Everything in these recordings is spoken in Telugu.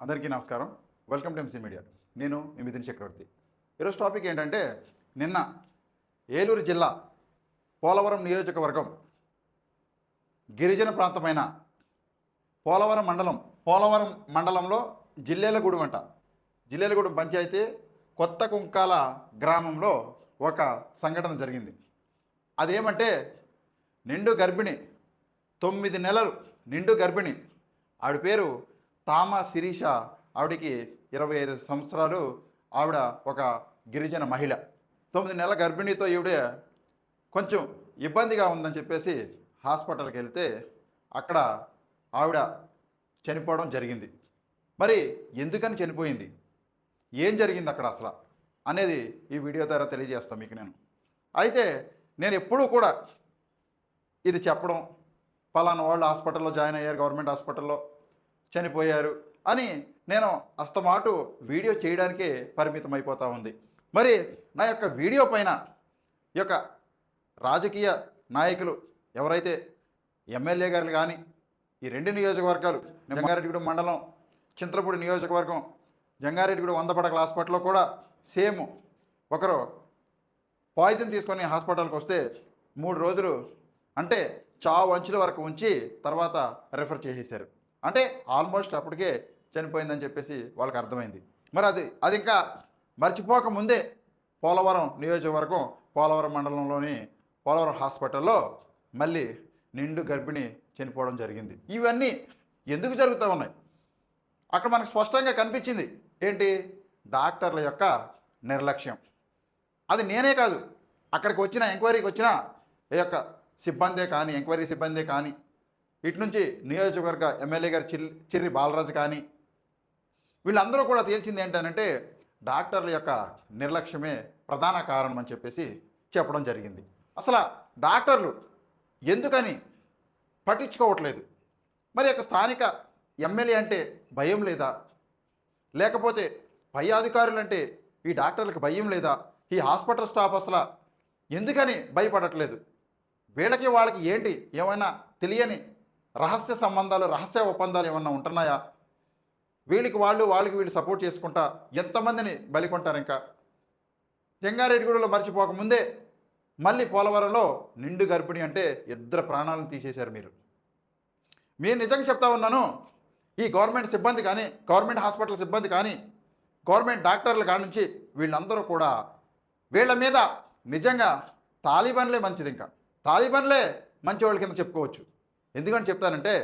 అందరికీ నమస్కారం. వెల్కమ్ టు ఎంసీ మీడియా నేను మీ మిథున్ చక్రవర్తి. ఈరోజు టాపిక్ ఏంటంటే నిన్న ఏలూరు జిల్లా పోలవరం నియోజకవర్గం గిరిజన ప్రాంతమైన పోలవరం మండలం పోలవరం మండలంలో జిల్లేలగూడెం అంట. జిల్లేలగూడెం పంచాయతీ కొత్త కుంకాల గ్రామంలో ఒక సంఘటన జరిగింది. అదేమంటే నిండు గర్భిణి తొమ్మిది నెలలు నిండు గర్భిణి ఆవిడ పేరు తామ శిరీష ఆవిడకి ఇరవై ఐదు సంవత్సరాలు. ఆవిడ ఒక గిరిజన మహిళ. తొమ్మిది నెలల గర్భిణితో ఈవిడ కొంచెం ఇబ్బందిగా ఉందని చెప్పేసి హాస్పిటల్కి వెళ్తే అక్కడ ఆవిడ చనిపోవడం జరిగింది. మరి ఎందుకని చనిపోయింది? ఏం జరిగింది అక్కడ అసలు? అనేది ఈ వీడియో ద్వారా తెలియజేస్తాను మీకు నేను. అయితే నేను ఎప్పుడూ కూడా ఇది చెప్పడం పలానా వాళ్ళు హాస్పిటల్లో జాయిన్ అయ్యారు గవర్నమెంట్ హాస్పిటల్లో. చనిపోయారు అని నేను అస్తమాటు వీడియో చేయడానికే పరిమితం అయిపోతూ ఉంది. మరి నా యొక్క వీడియో పైన ఈ యొక్క రాజకీయ నాయకులు ఎవరైతే ఎమ్మెల్యే గారు కానీ ఈ రెండు నియోజకవర్గాలు జంగారెడ్డిగూడెం మండలం చింతలపూడి నియోజకవర్గం జంగారెడ్డిగూడెం వంద పడకల హాస్పిటల్లో కూడా సేమ్ ఒకరు పాయిజన్ తీసుకొని హాస్పిటల్కి వస్తే మూడు రోజులు అంటే చావు అంచుల వరకు ఉంచి తర్వాత రెఫర్ చేసేసారు అంటే ఆల్మోస్ట్ అప్పటికే చనిపోయిందని చెప్పేసి వాళ్ళకి అర్థమైంది. మరి అది అది ఇంకా మర్చిపోక ముందే పోలవరం నియోజకవర్గం పోలవరం మండలంలోని పోలవరం హాస్పిటల్లో మళ్ళీ నిండు గర్భిణి చనిపోవడం జరిగింది. ఇవన్నీ ఎందుకు జరుగుతూ ఉన్నాయి? అక్కడ మనకు స్పష్టంగా కనిపించింది ఏంటి? డాక్టర్ల యొక్క నిర్లక్ష్యం. అది నేనే కాదు. అక్కడికి వచ్చిన ఎంక్వైరీకి వచ్చిన ఈ యొక్క సిబ్బందే కానీ ఎంక్వైరీ సిబ్బందే కానీ ఇటు నుంచి నియోజకవర్గ ఎమ్మెల్యే గారు చిల్ చిర్రి బాలరాజు కానీ వీళ్ళందరూ కూడా తేల్చింది ఏంటంటే డాక్టర్ల యొక్క నిర్లక్ష్యమే ప్రధాన కారణం అని చెప్పేసి చెప్పడం జరిగింది. అసలు డాక్టర్లు ఎందుకని పట్టించుకోవట్లేదు? మరి యొక్క స్థానిక ఎమ్మెల్యే అంటే భయం లేదా? లేకపోతే పై అధికారులు అంటే ఈ డాక్టర్లకు భయం లేదా? ఈ హాస్పిటల్ స్టాఫ్ అసలు ఎందుకని భయపడట్లేదు? వీళ్ళకి వాళ్ళకి ఏంటి? ఏమైనా తెలియని రహస్య సంబంధాలు రహస్య ఒప్పందాలు ఏమన్నా ఉంటున్నాయా? వీళ్ళకి వాళ్ళు వాళ్ళకి వీళ్ళు సపోర్ట్ చేసుకుంటా ఎంతమందిని బలికొంటారు ఇంకా? జంగారెడ్డిగూడలో మర్చిపోక ముందే మళ్ళీ పోలవరంలో నిండు గర్భిణి అంటే ఇద్దరు ప్రాణాలను తీసేశారు మీరు. మీరు నిజంగా చెప్తా ఉన్నాను ఈ గవర్నమెంట్ సిబ్బంది కానీ గవర్నమెంట్ హాస్పిటల్ సిబ్బంది కానీ గవర్నమెంట్ డాక్టర్ల కానుంచి వీళ్ళందరూ కూడా వీళ్ళ మీద నిజంగా తాలిబాన్లే మంచిది ఇంకా. తాలిబాన్లే మంచివాళ్ళ కింద చెప్పుకోవచ్చు. ఎందుకని చెప్తానంటే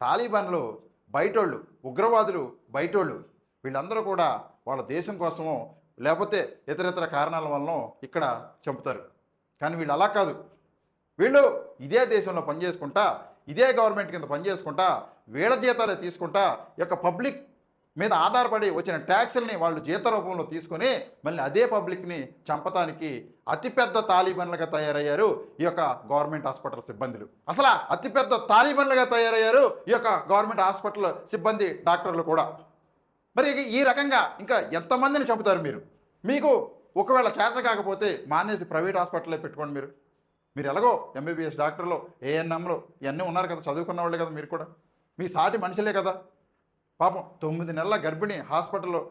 తాలిబాన్లు బయటోళ్ళు ఉగ్రవాదులు బయటోళ్ళు వీళ్ళందరూ కూడా వాళ్ళ దేశం కోసమో లేకపోతే ఇతర ఇతర కారణాల వలన ఇక్కడ చంపుతారు. కానీ వీళ్ళు అలా కాదు. వీళ్ళు ఇదే దేశంలో పనిచేసుకుంటా ఇదే గవర్నమెంట్ కింద పనిచేసుకుంటా వీళ్ళ జీతాలే తీసుకుంటా ఈ యొక్క పబ్లిక్ మీద ఆధారపడి వచ్చిన ట్యాక్స్ని వాళ్ళు జీత రూపంలో తీసుకొని మళ్ళీ అదే పబ్లిక్ని చంపటానికి అతిపెద్ద తాలిబన్లుగా తయారయ్యారు ఈ యొక్క గవర్నమెంట్ హాస్పిటల్ సిబ్బందులు. అసలు అతిపెద్ద తాలిబన్లుగా తయారయ్యారు ఈ యొక్క గవర్నమెంట్ హాస్పిటల్ సిబ్బంది డాక్టర్లు కూడా. మరి ఈ రకంగా ఇంకా ఎంతమందిని చంపుతారు మీరు? మీకు ఒకవేళ చేత కాకపోతే మానేసి ప్రైవేట్ హాస్పిటల్లో పెట్టుకోండి మీరు. మీరు ఎలాగో ఎంబీబీఎస్ డాక్టర్లు ఏఎన్ఎంలో ఇవన్నీ ఉన్నారు కదా చదువుకున్న వాళ్ళే కదా మీరు కూడా. మీ సాటి మనుషులే కదా. పాపం తొమ్మిది నెలల గర్భిణి హాస్పిటల్లో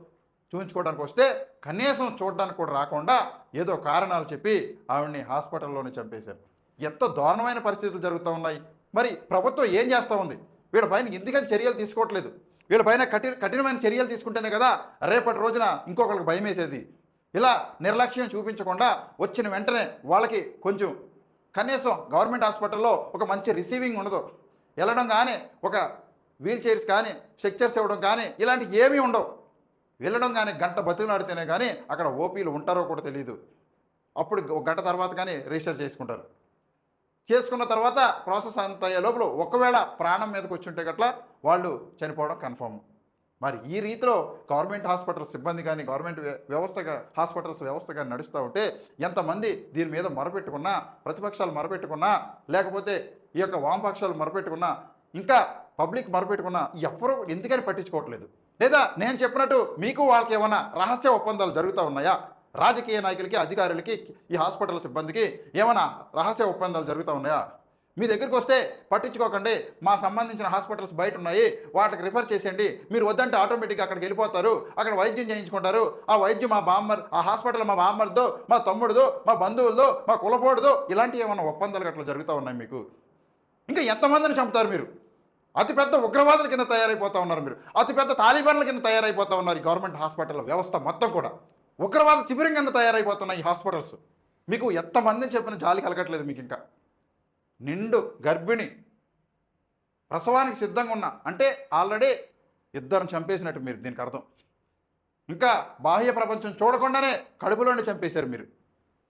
చూపించుకోవడానికి వస్తే కనీసం చూడడానికి కూడా రాకుండా ఏదో కారణాలు చెప్పి ఆవిడ్ని హాస్పిటల్లోనే చంపేశారు. ఎంత దారుణమైన పరిస్థితులు జరుగుతూ ఉన్నాయి. మరి ప్రభుత్వం ఏం చేస్తూ ఉంది? వీళ్ళపైన ఎందుకని చర్యలు తీసుకోవట్లేదు? వీళ్ళపైన కఠిన కఠినమైన చర్యలు తీసుకుంటేనే కదా రేపటి రోజున ఇంకొకరికి భయం వేసేది. ఇలా నిర్లక్ష్యం చూపించకుండా వచ్చిన వెంటనే వాళ్ళకి కొంచెం కనీసం గవర్నమెంట్ హాస్పిటల్లో ఒక మంచి రిసీవింగ్ ఉండదు. వెళ్ళడం కానీ ఒక వీల్ చైర్స్ కానీ స్ట్రక్చర్స్ ఇవ్వడం కానీ ఇలాంటివి ఏమీ ఉండవు. వెళ్ళడం కానీ గంట బతికినాడితేనే కానీ అక్కడ ఓపీలు ఉంటారో కూడా తెలియదు అప్పుడు ఒక గంట తర్వాత కానీ రిజిస్టర్ చేసుకుంటారు. చేసుకున్న తర్వాత ప్రాసెస్ అంత అయ్యే లోపల ఒకవేళ ప్రాణం మీదకి వచ్చి ఉంటే గట్ల వాళ్ళు చనిపోవడం కన్ఫర్మ్. మరి ఈ రీతిలో గవర్నమెంట్ హాస్పిటల్ సిబ్బంది కానీ గవర్నమెంట్ వ్యవస్థగా హాస్పిటల్స్ వ్యవస్థగా నడుస్తూ ఉంటే ఎంతమంది దీని మీద మొరపెట్టుకున్నా ప్రతిపక్షాలు మొరపెట్టుకున్నా లేకపోతే ఈ యొక్క వామపక్షాలు మొరపెట్టుకున్నా ఇంకా పబ్లిక్ మొరపెట్టుకున్నా ఎవరు ఎందుకని పట్టించుకోవట్లేదు. లేదా నేను చెప్పినట్టు మీకు వాళ్ళకి ఏమైనా రహస్య ఒప్పందాలు జరుగుతూ ఉన్నాయా? రాజకీయ నాయకులకి అధికారులకి ఈ హాస్పిటల్ సిబ్బందికి ఏమైనా రహస్య ఒప్పందాలు జరుగుతూ ఉన్నాయా? మీ దగ్గరికి వస్తే పట్టించుకోకండి. మా సంబంధించిన హాస్పిటల్స్ బయట ఉన్నాయి. వాటికి రిఫర్ చేసేయండి. మీరు వద్దంటే ఆటోమేటిక్గా అక్కడికి వెళ్ళిపోతారు. అక్కడ వైద్యం చేయించుకుంటారు. ఆ వైద్యం మా బామ్మర్ ఆ హాస్పిటల్ మా బామ్మర్దో మా తమ్ముడుదో మా బంధువులదో మా కులపోడుదో ఇలాంటి ఏమైనా ఒప్పందాలు అట్లా జరుగుతూ ఉన్నాయి మీకు? ఇంకా ఎంతమందిని చంపుతారు మీరు? అతిపెద్ద ఉగ్రవాదుల కింద తయారైపోతూ ఉన్నారు మీరు. అతిపెద్ద తాలిబాన్ల కింద తయారైపోతూ ఉన్నారు ఈ గవర్నమెంట్ హాస్పిటల్ వ్యవస్థ మొత్తం కూడా. ఉగ్రవాద శిబిరం కింద తయారైపోతున్నాయి ఈ హాస్పిటల్స్. మీకు ఎంతమందిని చెప్పిన జాలి కలగట్లేదు మీకు ఇంకా. నిండు గర్భిణి ప్రసవానికి సిద్ధంగా ఉన్న అంటే ఆల్రెడీ ఇద్దరు చంపేసినట్టు మీరు దీనికి అర్థం. ఇంకా బాహ్య ప్రపంచం చూడకుండానే కడుపులోనే చంపేశారు మీరు.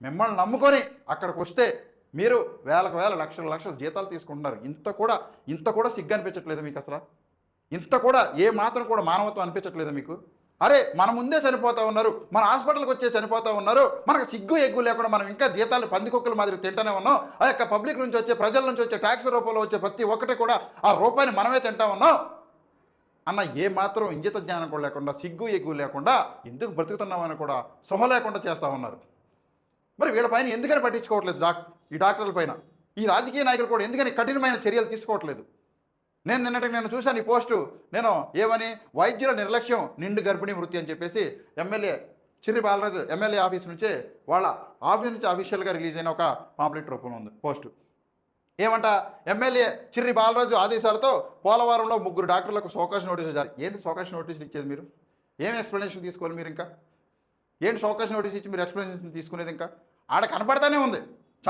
మిమ్మల్ని నమ్ముకొని అక్కడికి వస్తే మీరు వేలకు వేల లక్షల లక్షల జీతాలు తీసుకుంటున్నారు. ఇంత కూడా ఇంత కూడా సిగ్గు అనిపించట్లేదు మీకు అసలు? ఇంత కూడా ఏ మాత్రం కూడా మానవత్వం అనిపించట్లేదు మీకు? అరే మన ముందే చనిపోతూ ఉన్నారు మన హాస్పిటల్కి వచ్చే చనిపోతా ఉన్నారు మనకు సిగ్గు ఎగ్గు లేకుండా మనం ఇంకా జీతాలు పందికొక్కల మాదిరి తింటూనే ఉన్నాం. ఆ యొక్క పబ్లిక్ నుంచి వచ్చే ప్రజల నుంచి వచ్చే ట్యాక్స్ రూపంలో వచ్చే ప్రతి ఒక్కటి కూడా ఆ రూపాయిని మనమే తింటా ఉన్నాం. అన్న ఏ మాత్రం ఇంజిత జ్ఞానం కూడా లేకుండా సిగ్గు ఎగ్గు లేకుండా ఎందుకు బ్రతుకుతున్నామని కూడా సొహ లేకుండా చేస్తూ ఉన్నారు. మరి వీళ్ళపైన ఎందుకని పట్టించుకోవట్లేదు డాక్ ఈ డాక్టర్ల పైన? ఈ రాజకీయ నాయకులు కూడా ఎందుకని కఠినమైన చర్యలు తీసుకోవట్లేదు? నేను నిన్నటికి నేను చూశాను ఈ పోస్టు. నేను ఏమని? వైద్యుల నిర్లక్ష్యం నిండు గర్భిణీ మృతి అని చెప్పేసి MLA Chirri Balaraju MLA office నుంచే వాళ్ళ ఆఫీస్ నుంచి అఫీషియల్గా రిలీజ్ అయిన ఒక పాంప్లెట్ రూపంలో ఉంది పోస్టు. ఏమంట? ఎమ్మెల్యే చిర్రి బాలరాజు ఆదేశాలతో పోలవరంలో ముగ్గురు డాక్టర్లకు సోకాష్ నోటీసులు జారీ. ఏంటి సోకాష్ నోటీసులు ఇచ్చేది మీరు? ఏం ఎక్స్ప్లెనేషన్ తీసుకోవాలి మీరు ఇంకా? ఏంటి షోకేస్ నోటీస్ ఇచ్చి మీరు ఎక్స్ప్లెనేషన్ తీసుకునేది ఇంకా? ఆడ కనపడతానే ఉంది.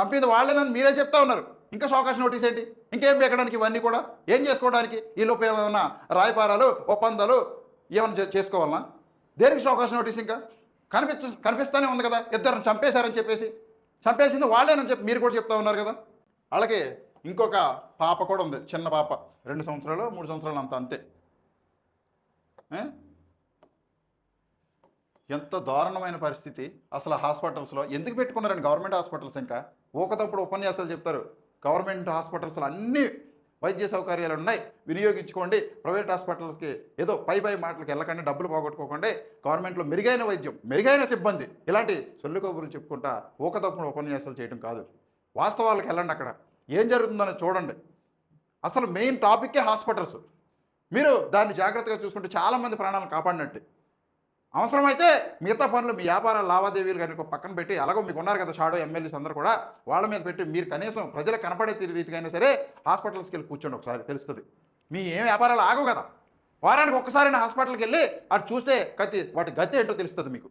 చంపింది వాళ్ళేనని మీరే చెప్తా ఉన్నారు. ఇంకా సోకాష్ నోటీస్ ఏంటి? ఇంకేం పెట్టడానికి ఇవన్నీ కూడా? ఏం చేసుకోవడానికి? ఈ లోపు ఏమైనా రాయపారాలు ఒప్పందాలు ఏమైనా చే- దేనికి సోకాష్ నోటీస్ ఇంకా? కనిపించ కనిపిస్తూనే ఉంది కదా? ఇద్దరు చంపేశారని చెప్పేసి. చంపేసింది వాళ్ళేనని చెప్పి మీరు కూడా చెప్తా ఉన్నారు కదా? వాళ్ళకి ఇంకొక పాప కూడా ఉంది. చిన్న పాప. రెండు సంవత్సరాలు మూడు సంవత్సరాలు అంత అంతే. ఎంత దారుణమైన పరిస్థితి. అసలు హాస్పిటల్స్లో ఎందుకు పెట్టుకున్నారండి గవర్నమెంట్ హాస్పిటల్స్ ఇంకా? ఊకతప్పుడు ఉపన్యాసాలు చెప్తారు. గవర్నమెంట్ హాస్పిటల్స్లో అన్ని వైద్య సౌకర్యాలు ఉన్నాయి. వినియోగించుకోండి. ప్రైవేట్ హాస్పిటల్స్కి ఏదో పై పై మాటలకు వెళ్ళకండి. డబ్బులు పోగొట్టుకోకండి. గవర్నమెంట్లో మెరుగైన వైద్యం మెరుగైన సిబ్బంది. ఇలాంటి సొల్లు కబుర్లు చెప్పుకుంటా ఊకతప్పుడు ఉపన్యాసాలు చేయడం కాదు. వాస్తవాలకు వెళ్ళండి అక్కడ. ఏం జరుగుతుందని చూడండి. అసలు మెయిన్ టాపిక్కే హాస్పిటల్స్. మీరు దాన్ని జాగ్రత్తగా చూసుకుంటే చాలామంది ప్రాణాలను కాపాడినట్టు. అవసరమైతే మిగతా పనులు మీ వ్యాపార లావాదేవీలు కనుక పక్కన పెట్టి అలాగో మీకు ఉన్నారు కదా షాడో ఎమ్మెల్యేస్ అందరూ కూడా వాళ్ళ మీద పెట్టి మీరు కనీసం ప్రజలకు కనపడే రీతికైనా సరే హాస్పిటల్స్కి వెళ్ళి కూర్చోండి ఒకసారి తెలుస్తుంది. మీ ఏం వ్యాపారాలు ఆగవు కదా. వారానికి ఒక్కసారి హాస్పిటల్కి వెళ్ళి అటు చూస్తే కత్తి వాటి గతి ఏంటో తెలుస్తుంది మీకు.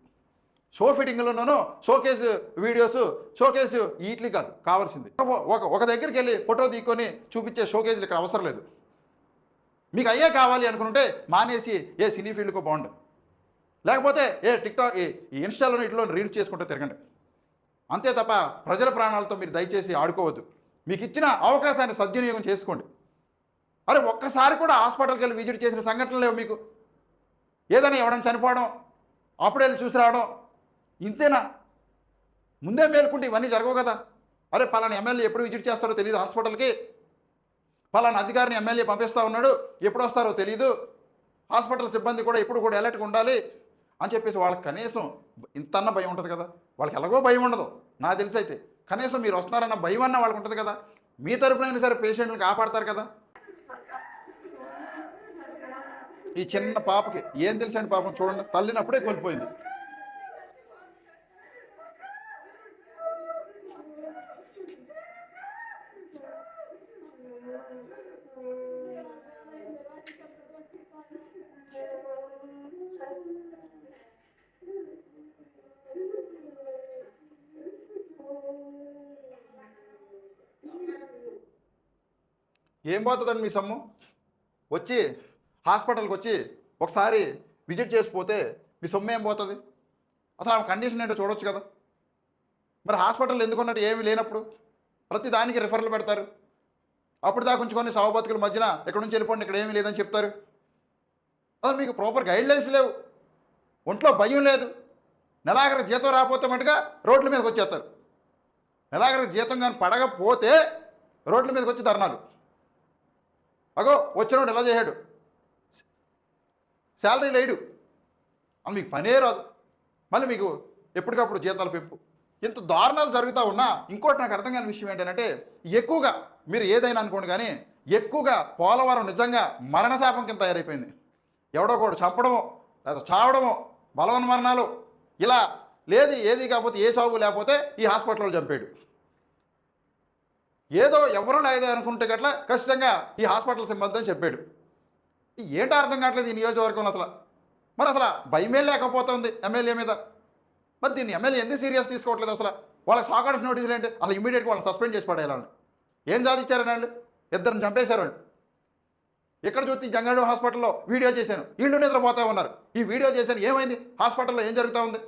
షో ఫిట్టింగ్లోనూ షోకేసు వీడియోస్ షోకేసు వీటికి కాదు కావాల్సింది. ఒక- ఒక దగ్గరికి వెళ్ళి ఫోటో తీసుకొని చూపించే షోకేజ్లు ఇక్కడ అవసరం లేదు. మీకు అయ్యే కావాలి అనుకుంటే మానేసి ఏ సినీ ఫీల్డ్కో బాగుండు. లేకపోతే ఏ టిక్టాక్ ఈ ఈ ఇన్స్టాలోని ఇట్లో రీల్స్ చేసుకుంటూ తిరగండి. అంతే తప్ప ప్రజల ప్రాణాలతో మీరు దయచేసి ఆడుకోవద్దు. మీకు ఇచ్చిన అవకాశాన్ని సద్వినియోగం చేసుకోండి. అరే ఒక్కసారి కూడా హాస్పిటల్కి వెళ్ళి విజిట్ చేసిన సంఘటనలు లేవు మీకు. ఏదైనా ఎవడని చనిపోవడం అప్పుడే వెళ్ళి చూసి రావడం ఇంతేనా? ముందే మేల్కుంటే ఇవన్నీ జరగవు కదా. అరే పలానా ఎమ్మెల్యే ఎప్పుడు విజిట్ చేస్తారో తెలియదు హాస్పిటల్కి. పలానా అధికారిని ఎమ్మెల్యే పంపిస్తూ ఉన్నాడు ఎప్పుడు వస్తారో తెలియదు హాస్పిటల్ సిబ్బంది కూడా ఎప్పుడు కూడా అలర్ట్గా ఉండాలి. అని చెప్పేసి వాళ్ళకి కనీసం ఇంతన్న భయం ఉంటుంది కదా. వాళ్ళకి ఎలాగో భయం ఉండదు. నాకు తెలిసి అయితే కనీసం మీరు వస్తున్నారన్న భయం అన్న వాళ్ళకి ఉంటుంది కదా. మీ తరపునైనా సరే పేషెంట్ని కాపాడతారు కదా. ఈ చిన్న పాపకి ఏం తెలుసండి పాపం? చూడండి. తల్లినప్పుడే కోల్పోయింది. ఏం పోతుందండి మీ సొమ్ము? వచ్చి హాస్పిటల్కి వచ్చి ఒకసారి విజిట్ చేసిపోతే మీ సొమ్ము ఏం పోతుంది? అసలు ఆమె కండిషన్ ఏంటో చూడొచ్చు కదా. మరి హాస్పిటల్ ఎందుకున్నట్టు ఏమీ లేనప్పుడు ప్రతి దానికి రిఫర్లు పెడతారు. అప్పుడు దాకా ఉంచుకొని సాగు మధ్యన ఎక్కడి నుంచి వెళ్ళిపోండి ఇక్కడ ఏమీ లేదని చెప్తారు. అసలు మీకు ప్రాపర్ గైడ్ లైన్స్ లేవు. ఒంట్లో భయం లేదు. నెలాగర జీతం రాకపోతే మటుగా రోడ్ల మీదకి వచ్చేస్తారు. నెలాఖరు జీతం కానీ పడకపోతే రోడ్ల మీదకి వచ్చి ధర్నాలు. అగో వచ్చినోడు ఎలా చేశాడు? శాలరీ లేడు. అని మీకు పనే రాదు. మళ్ళీ మీకు ఎప్పటికప్పుడు జీతాల పెంపు. ఇంత దారుణాలు జరుగుతూ ఉన్నా ఇంకోటి నాకు అర్థం కాని విషయం ఏంటంటే ఎక్కువగా మీరు ఏదైనా అనుకోండి కానీ ఎక్కువగా పోలవరం నిజంగా మరణశాపం కింద తయారైపోయింది. ఎవడో ఒకడు చంపడమో లేదా చావడమో బలవన్ మరణాలు ఇలా లేదు ఏది కాకపోతే ఏ చావు లేకపోతే ఈ హాస్పిటల్లో చంపాడు. ఏదో ఎవరు లేదు అనుకుంటే గట్ల ఖచ్చితంగా ఈ హాస్పిటల్ సిబ్బంది అని చెప్పాడు. ఏంటో అర్థం కావట్లేదు ఈ నియోజకవర్గంలో అసలు. మరి అసలు భయమే లేకపోతుంది ఎమ్మెల్యే మీద. మరి దీన్ని ఎమ్మెల్యే ఎందుకు సీరియస్ తీసుకోవట్లేదు అసలు? వాళ్ళకి సాకాడస్ నోటీసులు ఏంటి? అలా ఇమీడియట్గా వాళ్ళని సస్పెండ్ చేసి పడేయాలని ఏం సాధించారని వాళ్ళు? ఇద్దరిని చంపేశారు వాళ్ళు. ఇక్కడ చూస్తే జంగాడు హాస్పిటల్లో వీడియో చేశాను. వీళ్ళు నిద్రపోతా ఉన్నారు. ఈ వీడియో చేశాను. ఏమైంది? హాస్పిటల్లో ఏం జరుగుతూ ఉంది?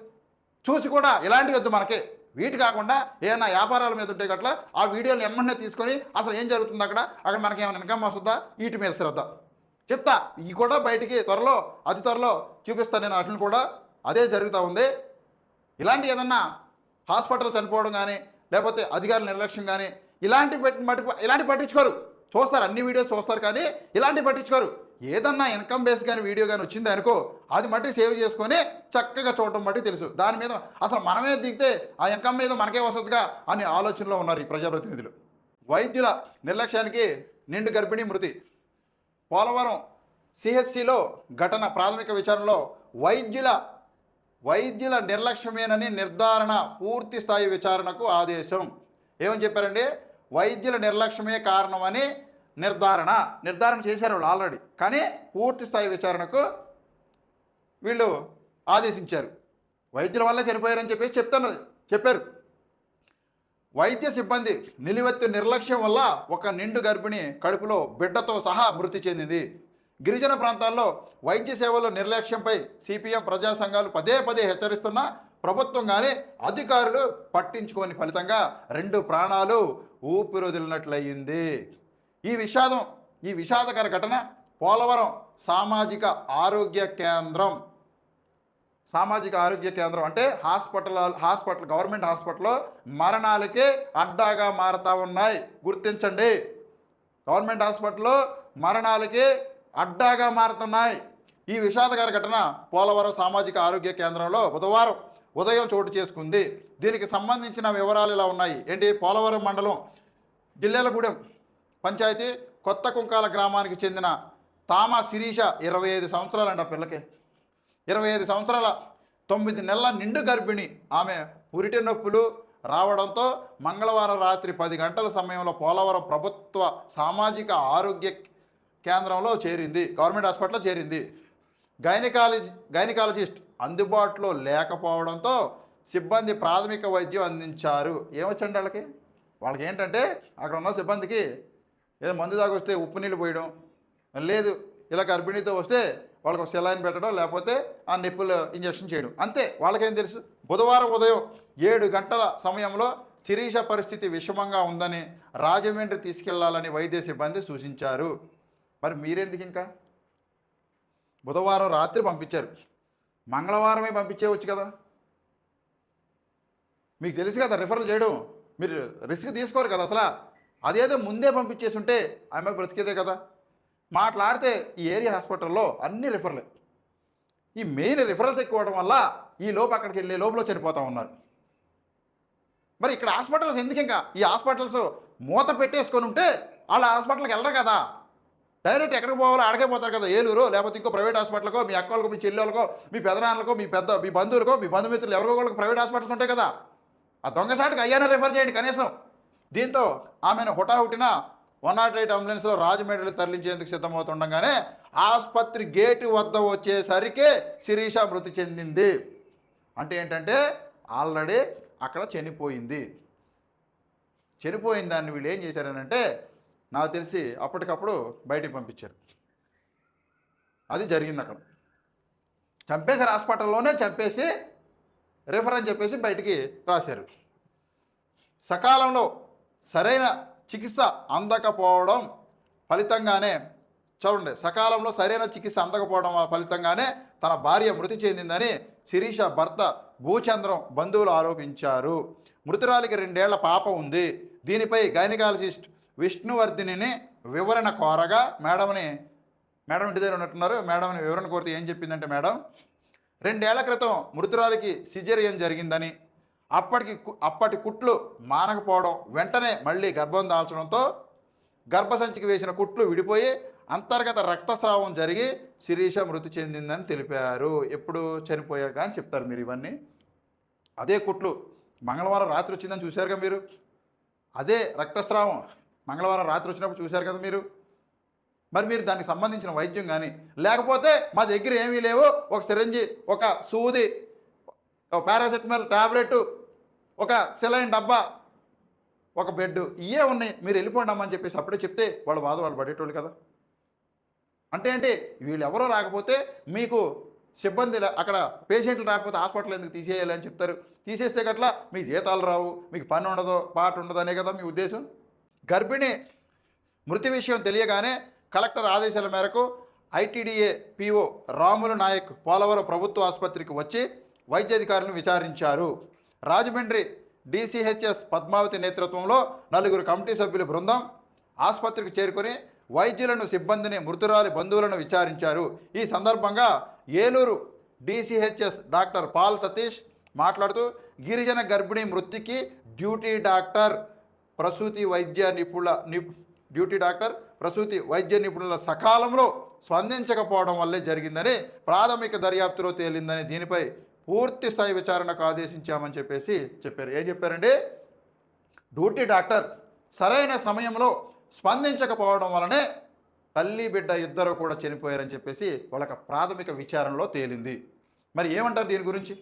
చూసి కూడా ఇలాంటివి వద్దు మనకి. వీటి కాకుండా ఏమైనా వ్యాపారాల మీద ఉంటే గట్ల ఆ వీడియోలు ఎమ్మెన్నే తీసుకొని అసలు ఏం జరుగుతుంది అక్కడ? అక్కడ మనకి ఏమైనా ఇన్కమ్ వస్తుందా? వీటి మీద శ్రద్ధ. చెప్తా ఇవి కూడా బయటికి త్వరలో అతి త్వరలో చూపిస్తాను నేను వాటిని కూడా. అదే జరుగుతూ ఉంది. ఇలాంటి ఏదన్నా హాస్పిటల్ చనిపోవడం కానీ లేకపోతే అధికారుల నిర్లక్ష్యం కానీ ఇలాంటి పెట్టి మటుకు ఇలాంటి పట్టించుకోరు. చూస్తారు అన్ని వీడియోస్ చూస్తారు కానీ ఇలాంటి పట్టించుకోరు. ఏదన్నా ఇన్కమ్ బేస్ కానీ వీడియో కానీ వచ్చింది అనుకో అది మట్టి సేవ్ చేసుకొని చక్కగా చూడటం మట్టి తెలుసు. దాని మీద అసలు మనమే దిగితే ఆ ఇన్కమ్ మీద మనకే వస్తుందిగా అనే ఆలోచనలో ఉన్నారు ఈ ప్రజాప్రతినిధులు. వైద్యుల నిర్లక్ష్యానికి నిండు గర్భిణీ మృతి. పోలవరం సిహెచ్సిలో ఘటన ప్రాథమిక విచారణలో వైద్యుల వైద్యుల నిర్లక్ష్యమేనని నిర్ధారణ పూర్తి స్థాయి విచారణకు ఆదేశం. ఏమని చెప్పారండి? వైద్యుల నిర్లక్ష్యమే కారణమని నిర్ధారణ నిర్ధారణ చేశారు వాళ్ళు ఆల్రెడీ. కానీ పూర్తి స్థాయి విచారణకు వీళ్ళు ఆదేశించారు. వైద్యుల వల్ల చనిపోయారని చెప్పేసి చెప్తున్నారు చెప్పారు. వైద్య సిబ్బంది నిలువెత్తు నిర్లక్ష్యం వల్ల ఒక నిండు గర్భిణి కడుపులో బిడ్డతో సహా మృతి చెందింది. గిరిజన ప్రాంతాల్లో వైద్య సేవల నిర్లక్ష్యంపై సిపిఎం ప్రజా సంఘాలు పదే పదే హెచ్చరిస్తున్నా ప్రభుత్వం కానీ అధికారులు పట్టించుకోని ఫలితంగా రెండు ప్రాణాలు ఊపిరిదిలినట్లయింది. ఈ విషాదం ఈ విషాదకర ఘటన పోలవరం సామాజిక ఆరోగ్య కేంద్రం. సామాజిక ఆరోగ్య కేంద్రం అంటే హాస్పిటల్ హాస్పిటల్ గవర్నమెంట్ హాస్పిటల్లో మరణాలకే అడ్డాగా మారుతూ ఉన్నాయి. గుర్తించండి. గవర్నమెంట్ హాస్పిటల్లో మరణాలకి అడ్డాగా మారుతున్నాయి. ఈ విషాదకర ఘటన పోలవరం సామాజిక ఆరోగ్య కేంద్రంలో బుధవారం ఉదయం చోటు చేసుకుంది. దీనికి సంబంధించిన వివరాలు ఇలా ఉన్నాయి. ఏంటి? పోలవరం మండలం జిల్లేలగూడెం. పంచాయతీ కొత్త కుంకాల గ్రామానికి చెందిన తామ శిరీష ఇరవై ఐదు సంవత్సరాలంట ఆ పిల్లకి. ఇరవై ఐదు సంవత్సరాల తొమ్మిది నెలల నిండు గర్భిణి. ఆమె ఉరిటి నొప్పులు రావడంతో మంగళవారం రాత్రి పది గంటల సమయంలో పోలవరం ప్రభుత్వ సామాజిక ఆరోగ్య కేంద్రంలో చేరింది. గవర్నమెంట్ హాస్పిటల్లో చేరింది. గైనకాలజీ గైనకాలజిస్ట్ అందుబాటులో లేకపోవడంతో సిబ్బంది ప్రాథమిక వైద్యం అందించారు. ఏమొచ్చండి వాళ్ళకి? వాళ్ళకి ఏంటంటే అక్కడ ఉన్న సిబ్బందికి ఏదో మందు దాకా వస్తే ఉప్పు నీళ్ళు పోయడం. లేదు ఇలా గర్భిణీతో వస్తే వాళ్ళకి సెలైన్ పెట్టడం లేకపోతే ఆ నొప్పులు ఇంజక్షన్ చేయడం. అంతే వాళ్ళకేం తెలుసు? బుధవారం ఉదయం ఏడు గంటల సమయంలో శిరీష పరిస్థితి విషమంగా ఉందని రాజమండ్రి తీసుకెళ్ళాలని వైద్య సిబ్బంది సూచించారు. మరి మీరెందుకు ఇంకా? బుధవారం రాత్రి పంపించారు. మంగళవారమే పంపించేయవచ్చు కదా? మీకు తెలుసు కదా రిఫరల్ చేయడం. మీరు రిస్క్ తీసుకోరు కదా అసలు? అదేదో ముందే పంపించేసి ఉంటే ఆమె బ్రతికేదే కదా. మాట్లాడితే ఈ ఏరియా హాస్పిటల్లో అన్ని రిఫరలే. ఈ మెయిన్ రిఫరల్స్ ఎక్కువ అవడం వల్ల ఈ లోపు అక్కడికి వెళ్ళే లోపల చనిపోతూ ఉన్నారు. మరి ఇక్కడ హాస్పిటల్స్ ఎందుకు ఇంకా? ఈ హాస్పిటల్స్ మూత పెట్టేసుకొని ఉంటే వాళ్ళ హాస్పిటల్కి వెళ్ళరు కదా. డైరెక్ట్ ఎక్కడికి పోవాలో అడగే పోతారు కదా ఏలూరు లేకపోతే ఇంకో ప్రైవేట్ హాస్పిటల్కో మీ అక్కలకో మీ చెల్లెలకో మీ పెదనాన్నలకో మీ పెద్ద మీ బంధువులకో మీ బంధుమిత్రులు ఎవరికో వాళ్ళకి ప్రైవేట్ హాస్పిటల్స్ ఉంటాయి కదా. ఆ దొంగసాటికి అయ్యానే రిఫర్ చేయండి కనీసం. దీంతో ఆమెను హుటాహుటిన వన్ నాట్ ఎయిట్ అంబులెన్స్లో రాజమండ్రిలో తరలించేందుకు సిద్ధమవుతుండగానే ఆసుపత్రి గేటు వద్ద వచ్చేసరికి శిరీష మృతి చెందింది. అంటే ఏంటంటే ఆల్రెడీ అక్కడ చనిపోయింది. చనిపోయిన దాన్ని వీళ్ళు ఏం చేశారనంటే నాకు తెలిసి అప్పటికప్పుడు బయటికి పంపించారు. అది జరిగింది అక్కడ. చంపేశారు హాస్పిటల్లోనే చంపేసి రిఫర్ అని చెప్పేసి బయటికి రాశారు. సకాలంలో సరైన చికిత్స అందకపోవడం ఫలితంగానే చూడండి సకాలంలో సరైన చికిత్స అందకపోవడం ఫలితంగానే తన భార్య మృతి చెందిందని శిరీష భర్త భూచంద్రం బంధువులు ఆరోపించారు. మృతురాలికి రెండేళ్ళ పాప ఉంది. దీనిపై గైనకాలజిస్ట్ విష్ణువర్ధినిని వివరణ కోరగా మేడంని మేడం ఇంటి దగ్గర ఉన్నట్టున్నారు. మేడంని వివరణ కోరితే ఏం చెప్పిందంటే మేడం రెండేళ్ళ క్రితం మృతురాలికి సిజేరియన్ జరిగిందని అప్పటికి అప్పటి కుట్లు మానకపోవడం వెంటనే మళ్ళీ గర్భం దాల్చడంతో గర్భసంచికి వేసిన కుట్లు విడిపోయి అంతర్గత రక్తస్రావం జరిగి శిరీష మృతి చెందిందని తెలిపారు. ఎప్పుడు చనిపోయాక అని చెప్తారు మీరు ఇవన్నీ. అదే కుట్లు మంగళవారం రాత్రి వచ్చిందని చూశారుగా మీరు? అదే రక్తస్రావం మంగళవారం రాత్రి వచ్చినప్పుడు చూశారు కదా మీరు? మరి మీరు దానికి సంబంధించిన వైద్యం కానీ లేకపోతే మా దగ్గర ఏమీ లేవు. ఒక సిరంజి ఒక సూది ఒక పారాసెటమాల్ టాబ్లెట్ ఒక సెలైన్ డబ్బా ఒక బెడ్ ఇవే ఉన్నాయి. మీరు వెళ్ళిపోండి అమ్మని చెప్పేసి అప్పుడే చెప్తే వాళ్ళ బాధ వాళ్ళు పడేటోళ్ళు కదా. అంటే ఏంటి? వీళ్ళు ఎవరో రాకపోతే మీకు సిబ్బంది అక్కడ పేషెంట్లు రాకపోతే హాస్పిటల్ ఎందుకు తీసేయాలి అని చెప్తారు. తీసేస్తే గట్లా మీకు జీతాలు రావు మీకు పని ఉండదు పాట ఉండదు అనే కదా మీ ఉద్దేశం. గర్భిణి మృతి విషయం తెలియగానే కలెక్టర్ ఆదేశాల మేరకు ఐటీడీఏ పిఓ రాములు నాయక్ పోలవరం ప్రభుత్వ ఆసుపత్రికి వచ్చి వైద్యాధికారులను విచారించారు. రాజమండ్రి డిసిహెచ్ఎస్ పద్మావతి నేతృత్వంలో నలుగురు కమిటీ సభ్యుల బృందం ఆసుపత్రికి చేరుకొని వైద్యులను సిబ్బందిని మృతురాలి బంధువులను విచారించారు. ఈ సందర్భంగా Eluru DCHS doctor Paul Satish మాట్లాడుతూ గిరిజన గర్భిణీ మృతికి డ్యూటీ డాక్టర్ ప్రసూతి వైద్య నిపుణుల ని డ్యూటీ డాక్టర్ ప్రసూతి వైద్య నిపుణుల సకాలంలో స్పందించకపోవడం వల్లే జరిగిందని ప్రాథమిక దర్యాప్తులో తేలిందని దీనిపై పూర్తి స్థాయి విచారణకు ఆదేశించామని చెప్పేసి చెప్పారు. ఏం చెప్పారండి? డ్యూటీ డాక్టర్ సరైన సమయంలో స్పందించకపోవడం వలనే తల్లి బిడ్డ ఇద్దరు కూడా చనిపోయారని చెప్పేసి వాళ్ళకి ప్రాథమిక విచారణలో తేలింది. మరి ఏమంటారు దీని గురించి?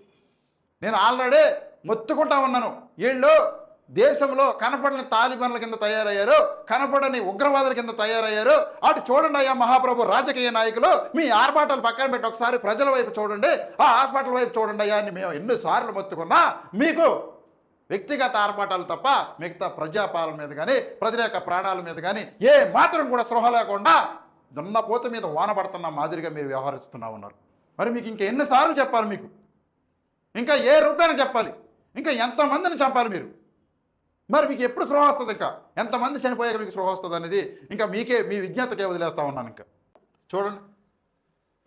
నేను ఆల్రెడీ మొత్తుకుంటా ఉన్నాను. వీళ్ళు దేశంలో కనపడని తాలిబాన్ల కింద తయారయ్యారు కనపడని ఉగ్రవాదుల కింద తయారయ్యారు. అటు చూడండి అయ్యా మహాప్రభు రాజకీయ నాయకులు మీ ఆర్భాటాలు పక్కన పెట్టి ఒకసారి ప్రజల వైపు చూడండి. ఆ హాస్పిటల్ వైపు చూడండి అయ్యా అని మేము ఎన్నిసార్లు మొత్తుకున్నా మీకు వ్యక్తిగత ఆర్భాటాలు తప్ప మిగతా ప్రజాపాలన మీద కానీ ప్రజల యొక్క ప్రాణాల మీద కానీ ఏ మాత్రం కూడా స్పృహ లేకుండా దున్నపోత మీద వాన పడుతున్న మాదిరిగా మీరు వ్యవహరిస్తున్నా ఉన్నారు. మరి మీకు ఇంకా ఎన్నిసార్లు చెప్పాలి మీకు? ఇంకా ఏ రూపాయలు చెప్పాలి. ఇంకా ఎంతోమందిని చంపాలి మీరు? మరి మీకు ఎప్పుడు స్పృహ వస్తుంది ఇంకా? ఎంతమంది చనిపోయాక మీకు స్పృహ వస్తుంది అనేది ఇంకా మీకే మీ విజ్ఞతకే వదిలేస్తూ ఉన్నాను ఇంకా. చూడండి.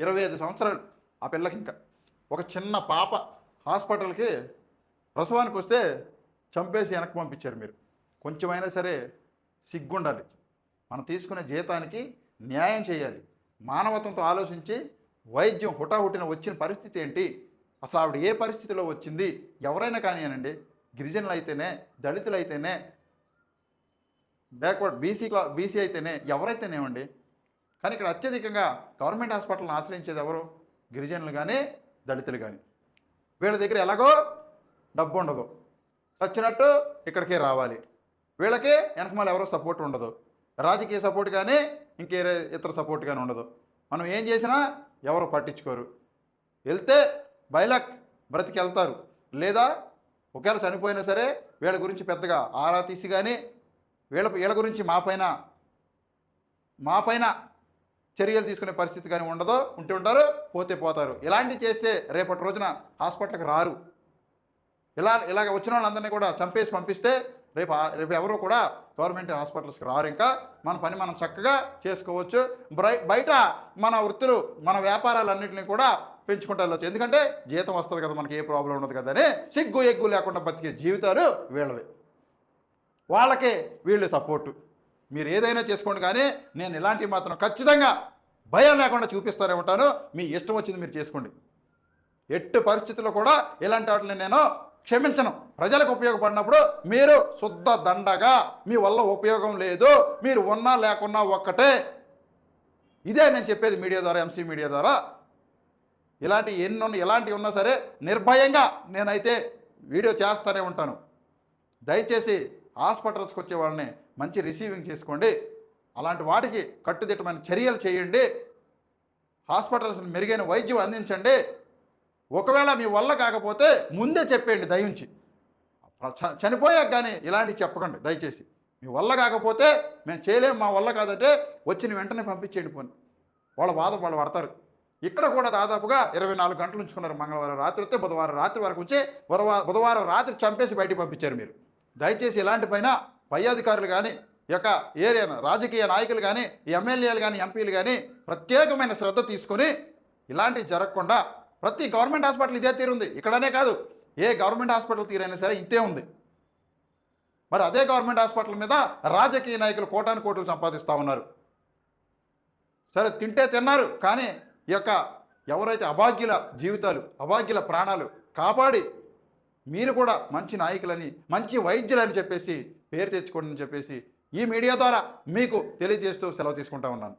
ఇరవై ఐదు సంవత్సరాలు ఆ పిల్లకి ఇంకా. ఒక చిన్న పాప హాస్పిటల్కి ప్రసవానికి వస్తే చంపేసి వెనక్కి పంపించారు మీరు. కొంచెమైనా సరే సిగ్గుండాలి. మనం తీసుకునే జీతానికి న్యాయం చేయాలి. మానవత్వంతో ఆలోచించి వైద్యం హుటాహుటిన వచ్చిన పరిస్థితి ఏంటి? అసలు ఆవిడ ఏ పరిస్థితిలో వచ్చింది? ఎవరైనా కానివ్వనండి గిరిజనులు అయితేనే దళితులు అయితేనే బ్యాక్వర్డ్ బీసీ క్లా బీసీ అయితేనే ఎవరైతేనేమండి కానీ ఇక్కడ అత్యధికంగా గవర్నమెంట్ హాస్పిటల్ని ఆశ్రయించేది ఎవరు? గిరిజనులు కానీ దళితులు కానీ వీళ్ళ దగ్గర ఎలాగో డబ్బు ఉండదు. వచ్చినట్టు ఇక్కడికే రావాలి. వీళ్ళకి వెనకమాల ఎవరో సపోర్ట్ ఉండదు. రాజకీయ సపోర్ట్ కానీ ఇంకే ఇతర సపోర్ట్ కానీ ఉండదు. మనం ఏం చేసినా ఎవరు పట్టించుకోరు. వెళ్తే బైలక్ బ్రతికి వెళ్తారు లేదా ఒకవేళ చనిపోయినా సరే వీళ్ళ గురించి పెద్దగా ఆరా తీసి కానీ వీళ్ళ వీళ్ళ గురించి మా పైన మా పైన చర్యలు తీసుకునే పరిస్థితి కానీ ఉండదు ఉంటే ఉంటారు పోతే పోతారు. ఇలాంటివి చేస్తే రేపటి రోజున హాస్పిటల్కి రారు. ఇలా ఇలాగ వచ్చిన వాళ్ళందరినీ కూడా చంపేసి పంపిస్తే రేపు రేపు ఎవరు కూడా గవర్నమెంట్ హాస్పిటల్స్కి రారు. ఇంకా మన పని మనం చక్కగా చేసుకోవచ్చు. బ్రై బయట మన వృత్తులు మన వ్యాపారాలన్నింటినీ కూడా పెంచుకుంటూ వెళ్ళొచ్చు. ఎందుకంటే జీతం వస్తుంది కదా మనకి ఏ ప్రాబ్లం ఉండదు కదా అని సిగ్గు ఎగ్గు లేకుండా బతికే జీవితాలు వీళ్ళవి. వాళ్ళకే వీళ్ళు సపోర్టు మీరు ఏదైనా చేసుకోండి కానీ నేను ఇలాంటివి మాత్రం ఖచ్చితంగా భయం లేకుండా చూపిస్తూనే ఉంటాను. మీ ఇష్టం వచ్చింది మీరు చేసుకోండి. ఎట్టి పరిస్థితుల్లో కూడా ఇలాంటి వాటిని నేను క్షమించను. ప్రజలకు ఉపయోగపడినప్పుడు మీరు శుద్ధ దండగా మీ వల్ల ఉపయోగం లేదు. మీరు ఉన్నా లేకున్నా ఒక్కటే. ఇదే నేను చెప్పేది మీడియా ద్వారా ఎంసీ మీడియా ద్వారా. ఇలాంటి ఎన్ని ఎలాంటివి ఉన్నా సరే నిర్భయంగా నేనైతే వీడియో చేస్తూనే ఉంటాను. దయచేసి హాస్పిటల్స్కి వచ్చే వాళ్ళని మంచి రిసీవింగ్ చేసుకోండి. అలాంటి వాటికి కట్టుదిట్టమైన చర్యలు చేయండి. హాస్పిటల్స్ మెరుగైన వైద్యం అందించండి. ఒకవేళ మీ వల్ల కాకపోతే ముందే చెప్పేయండి దయించి. చ- చనిపోయాక కానీ ఇలాంటివి చెప్పకండి దయచేసి. మీ వల్ల కాకపోతే మేము చేయలేము మా వల్ల కాదంటే వచ్చిన వెంటనే పంపించేయండి పోనీ. వాళ్ళ బాధ వాళ్ళు పడతారు. ఇక్కడ కూడా దాదాపుగా ఇరవై నాలుగు గంటలు ఉంచుకున్నారు మంగళవారం రాత్రి వస్తే బుధవారం రాత్రి వరకు వచ్చి బుధవారం బుధవారం రాత్రి చంపేసి బయటికి పంపించారు మీరు. దయచేసి ఇలాంటి పైన పై అధికారులు కానీ యొక్క ఏరియా రాజకీయ నాయకులు కానీ ఎమ్మెల్యేలు కానీ ఎంపీలు కానీ ప్రత్యేకమైన శ్రద్ధ తీసుకొని ఇలాంటివి జరగకుండా ప్రతి గవర్నమెంట్ హాస్పిటల్ ఇదే తీరుంది ఇక్కడనే కాదు ఏ గవర్నమెంట్ హాస్పిటల్ తీరైనా సరే ఇంతే ఉంది. మరి అదే గవర్నమెంట్ హాస్పిటల్ మీద రాజకీయ నాయకులు కోటాను కోట్లు సంపాదిస్తూ ఉన్నారు. సరే తింటే తిన్నారు కానీ ఈ యొక్క ఎవరైతే అభాగ్యుల జీవితాలు అభాగ్యుల ప్రాణాలు కాపాడి మీరు కూడా మంచి నాయకులని మంచి వైద్యులని చెప్పేసి పేరు తెచ్చుకోండి అని చెప్పేసి ఈ మీడియా ద్వారా మీకు తెలియజేస్తూ సెలవు తీసుకుంటా ఉన్నాను.